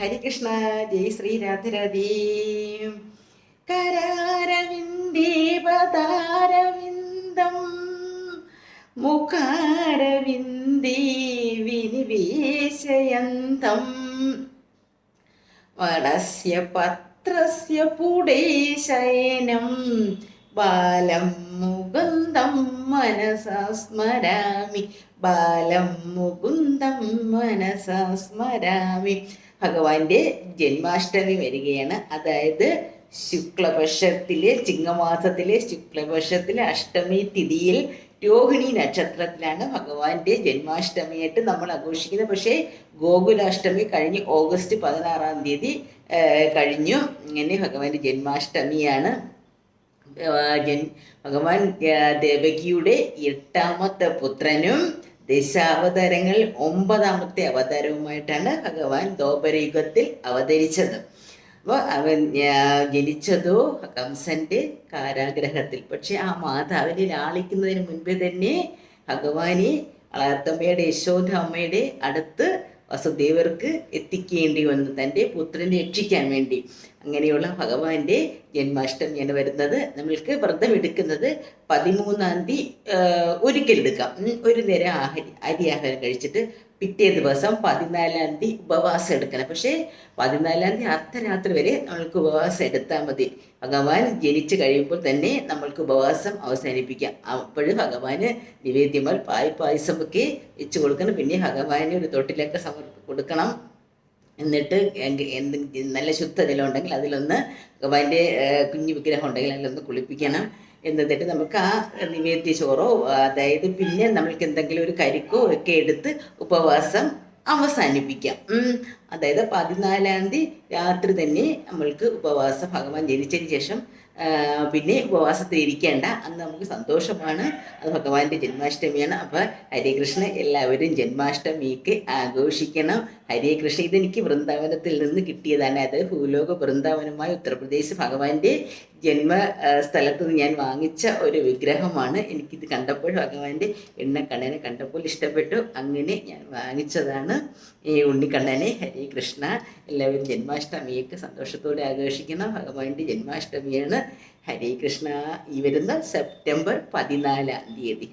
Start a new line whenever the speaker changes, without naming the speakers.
ഹരികൃഷ്ണ ജയ് ശ്രീ രാധരാധീ കരാരവിന്ദീപതാരവിന്ദം മുഖാരവിന്ദീ വിനിവേശയന്തം വടസ്യ പത്രസ്യ പുടേശയനം ബാലം മുകുന്ദം മനസാ സ്മരാമി. ബാലം മുകുന്ദം മനസാ സ്മരാമി. ഭഗവാന്റെ ജന്മാഷ്ടമി വരികയാണ്. അതായത് ശുക്ലപക്ഷത്തിലെ ചിങ്ങമാസത്തിലെ ശുക്ലപക്ഷത്തിലെ അഷ്ടമി തിഥിയിൽ രോഹിണി നക്ഷത്രത്തിലാണ് ഭഗവാന്റെ ജന്മാഷ്ടമിയായിട്ട് നമ്മൾ ആഘോഷിക്കുന്നത്. പക്ഷേ ഗോകുലാഷ്ടമി കഴിഞ്ഞ് ഓഗസ്റ്റ് പതിനാറാം തീയതി കഴിഞ്ഞു. ഇങ്ങനെ ഭഗവാന്റെ ജന്മാഷ്ടമിയാണ്. ജൻ ഭഗവാൻ ദേവകിയുടെ എട്ടാമത്തെ പുത്രനും ദശാവതാരങ്ങൾ ഒമ്പതാമത്തെ അവതാരവുമായിട്ടാണ് ഭഗവാൻ ദ്വാപരയുഗത്തിൽ അവതരിച്ചത്. അപ്പോൾ അവൻ ജനിച്ചതോ കംസന്റെ കാരാഗ്രഹത്തിൽ. പക്ഷെ ആ മാതാവിനെ ലാളിക്കുന്നതിന് മുൻപേ തന്നെ ഭഗവാനെ വളർത്തമ്മയുടെ യശോദ അമ്മയുടെ അടുത്ത് വസുദേവർക്ക് എത്തിക്കേണ്ടി വന്നു. തന്റെ പുത്രനെ രക്ഷിക്കാൻ വേണ്ടി. അങ്ങനെയുള്ള ഭഗവാന്റെ ജന്മാഷ്ടമിയാണ് വരുന്നത്. നമ്മൾക്ക് വ്രതം എടുക്കുന്നത് പതിമൂന്നാം തീയതി ഒരിക്കലെടുക്കാം. ഒരു നേരം ആഹരി അരി ആഹാരം കഴിച്ചിട്ട് പിറ്റേ ദിവസം പതിനാലാം തീയതി ഉപവാസം എടുക്കണം. പക്ഷേ പതിനാലാം തീയതി അർദ്ധരാത്രി വരെ നമ്മൾക്ക് ഉപവാസം എടുത്താൽ മതി. ഭഗവാൻ ജനിച്ചു കഴിയുമ്പോൾ തന്നെ നമ്മൾക്ക് ഉപവാസം അവസാനിപ്പിക്കാം. അപ്പോഴും ഭഗവാന് നിവേദ്യമാൽ പായ് പായസമൊക്കെ വെച്ച് കൊടുക്കണം. പിന്നെ ഭഗവാന് ഒരു തൊട്ടിലൊക്കെ സമർപ്പ കൊടുക്കണം. എന്നിട്ട് എന്ത് നല്ല ശുദ്ധജലം ഉണ്ടെങ്കിൽ അതിലൊന്ന് ഏഹ്, കുഞ്ഞു വിഗ്രഹം ഉണ്ടെങ്കിൽ അതിലൊന്ന് കുളിപ്പിക്കണം എന്നിട്ട് നമുക്ക് ആ നിവേദ്യ ചോറോ അതായത് പിന്നെ നമ്മൾക്ക് എന്തെങ്കിലും ഒരു കരിക്കോ ഒക്കെ എടുത്ത് ഉപവാസം അവസാനിപ്പിക്കാം. അതായത് പതിനാലാം തീയതി രാത്രി തന്നെ നമ്മൾക്ക് ഉപവാസം ഭഗവാൻ ജനിച്ചതിന് ശേഷം പിന്നെ ഉപവാസത്തിൽ ഇരിക്കേണ്ട. അന്ന് നമുക്ക് സന്തോഷമാണ്. അത് ഭഗവാന്റെ ജന്മാഷ്ടമിയാണ്. അപ്പോൾ ഹരേ കൃഷ്ണ എല്ലാവരും ജന്മാഷ്ടമിക്ക് ആഘോഷിക്കണം. ഹരേ കൃഷ്ണ ഇതെനിക്ക് വൃന്ദാവനത്തിൽ നിന്ന് കിട്ടിയതാണ്. അത് ഭൂലോക വൃന്ദാവനമായ ഉത്തർപ്രദേശ് ഭഗവാന്റെ ജന്മ സ്ഥലത്ത് നിന്ന് ഞാൻ വാങ്ങിച്ച ഒരു വിഗ്രഹമാണ്. എനിക്കിത് കണ്ടപ്പോൾ ഭഗവാന്റെ എണ്ണക്കണ്ണനെ കണ്ടപ്പോൾ ഇഷ്ടപ്പെട്ടു. അങ്ങനെ ഞാൻ വാങ്ങിച്ചതാണ് ഈ ഉണ്ണിക്കണ്ണനെ ഹരേ കൃഷ്ണ എല്ലാവരും ജന്മാഷ്ടമിയൊക്കെ സന്തോഷത്തോടെ ആഘോഷിക്കണം. ഭഗവാന്റെ ജന്മാഷ്ടമിയാണ് ഹരേ കൃഷ്ണ. ഈ വരുന്ന സെപ്റ്റംബർ പതിനാലാം തീയതി.